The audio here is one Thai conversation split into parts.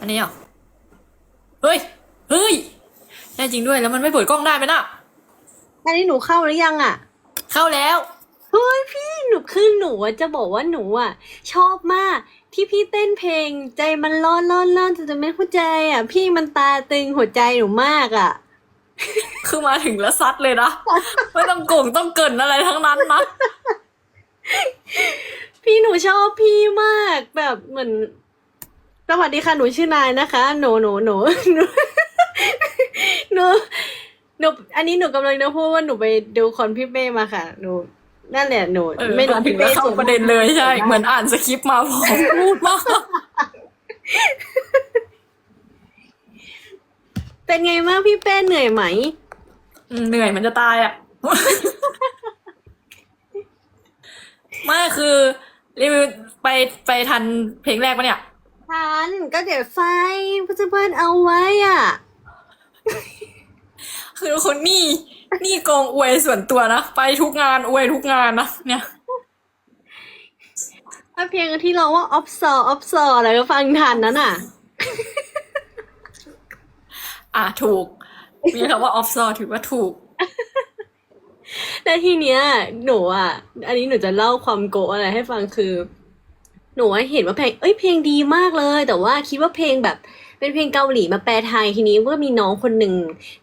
อันนี้เหรอ เฮ้ย เฮ้ยได้จริงด้วยแล้วมันไม่เปิดกล้องได้ไหมน่ะอันนี้หนูเข้าหรือยังอะ เข้าแล้ว เฮ้ยพี่หนูคือหนูอะจะบอกว่าหนูอะ ชอบมากที่พี่เต้นเพลงใจมันร้อนร้อนร้อนจะจะไม่เข้าใจอะ พี่มันตาตึงหัวใจหนูมากอะ คือมาถึงแล้วซัดเลยนะ ไม่ต้องโกงต้องเกรินอะไรทั้งนั้นนะ พี่หนูชอบพี่มากแบบเหมือน สวัสดีค่ะ หนูชื่อนายนะคะ หนูหนูหนูหนูหนูหนูอันนี้หนูกำลังจะพูดว่าหนูไปดูคอนพี่เป้มาค่ะ หนูนั่นแหละหนูเออไม่รู้มาถึพี่งแล้เป้วเข้าส่งประเด็นเลยใช่ เหมือนอ่านสคริปต์มาพร้อมพูดมากเป็นไงบ้างพี่เป้เหนื่อยไหมอืมเหนื่อยมันจะตายอะไม่คือรีวิวไปไปทันเพลงแรกปะเนี่ย ทันก็เดี๋ยวไฟพัชเพื่อนเอาไว้อะ คือคนนี่นี่กองอวยส่วนตัวนะ ไปทุกงานอวยทุกงานนะเนี่ยถ้าเพลงที่ร้องว่าออฟซอออฟซออะไรก็ฟังทันนั้นน่ะ อะถูก มีคำว่าออฟซอถือว่าถูกแต่ทีเนี้ยหนูอะ อันนี้หนูจะเล่าความโกะอะไรให้ฟังคือ หนูเห็นว่าเพลงเอ้ยเพลงดีมากเลย แต่ว่าคิดว่าเพลงแบบ เป็นเพลงเกาหลีมาแปลไทยทีนี้ก็มีน้องคนหนึ่ง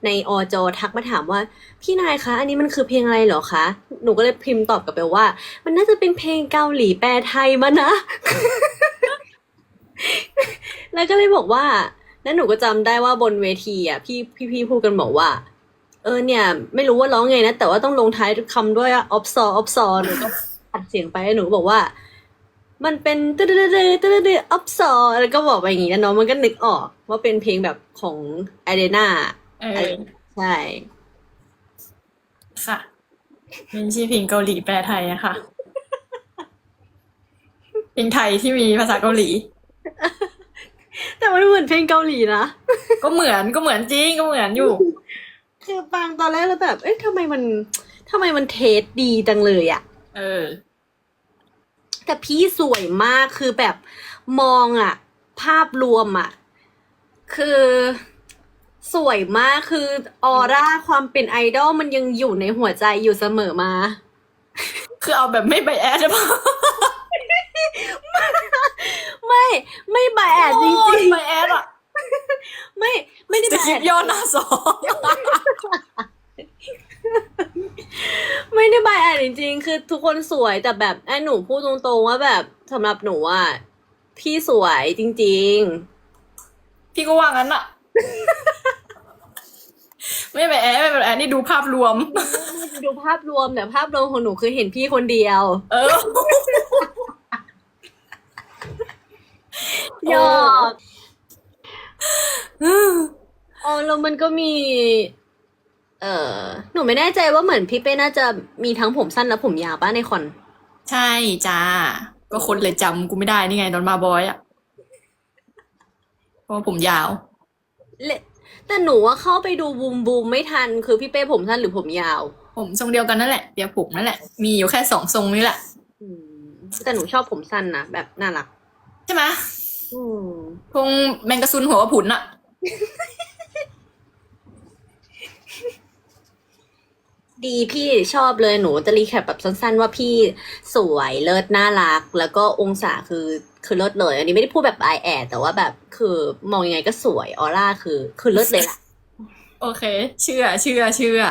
ในอจทักมาถามว่า พี่นายคะ อันนี้มันคือเพลงอะไรเหรอคะหนูก็เลยพิมพ์ตอบกลับไปว่า มันน่าจะเป็นเพลงเกาหลีแปลไทยมานะ แล้วก็เลยบอกว่าแล้วหนูก็จำได้ว่าบนเวทีอะพี่พี่พี่พูดกันบอกว่า เออเนี่ย ไม่รู้ว่าร้องไงนะ แต่ว่าต้องลงท้ายคำด้วยออฟซอออฟซอหนูก็อัดเสียงไปแล้วหนูบอกว่า มันเป็นตืดตืดตืดตืดตืดออฟซอแล้วก็บอกไปอย่างงี้แล้วน้องมันก็นึกออก ว่าเป็นเพลงแบบของไอเดนาเออใช่ ค่ะเป็นชื่อเพลงเกาหลีแปลไทยอะค่ะเพลงไทยที่มีภาษาเกาหลี แต่มันเหมือนเพลงเกาหลีนะก็เหมือนก็เหมือนจริงก็เหมือนอยู่ คือฟังตอนแรกแล้วแบบ เอ๊ะทำไมมันทำไมมันเทสดีจังเลยอะเออ แต่พี่สวยมากคือแบบมองอะภาพรวมอะคือสวยมากคือออร่าความเป็นไอดอลมันยังอยู่ในหัวใจอยู่เสมอมา คือเอาแบบไม่ไบแอดใช่ปะไม่ไม่แบดจริงไบแอดอะๆไม่ไม่ได้จะแบคลิปดย่อหน้าสอง ไม่ได้แบดจริงๆ คือทุกคนสวยแต่แบบไอ้หนูพูดตรงๆว่าแบบสำหรับหนูอะพี่สวยจริง พี่ก็ว่างั้นอะ ไม่ไบแอดไม่ไบแอดนี่ดูภาพรวม ๆ ดูภาพรวมแต่ภาพรวมของหนูคือเห็นพี่คนเดียวเออ หยอกอ๋อแล้วมันก็มีเอ่อหนูไม่แน่ใจว่าเหมือนพี่เป้น่าจะมีทั้งผมสั้นและผมยาวป้าในคอน ใช่จ้า ก็คนเลยจำกูไม่ได้นี่ไงตอนมาบอยอะเพราะว่าผมยาวเลแต่หนูว่าเข้าไปดูบูมบูมไม่ทัน คือพี่เป้ผมสั้นหรือผมยาว ผมทรงเดียวกันนั่นแหละเดียวผมนั่นแหละ มีอยู่แค่สองทรงนี้แหละอืมแต่หนูชอบผมสั้นนะแบบน่ารัก ใช่ไหมอืมคงแมงกะซุนหัวกระผุนอะ ดีพี่ชอบเลยหนูจะรีแคปแบบสั้นๆ ว่าพี่สวยเลิศน่ารัก แล้วก็องศาคือคือเลิศเลย อันนี้ไม่ได้พูดแบบไอแอดแต่ว่าแบบคือมองยังไงก็สวยออร่าคือ คือเลิศเลยล่ะ โอเค เชื่อเชื่อเชื่อ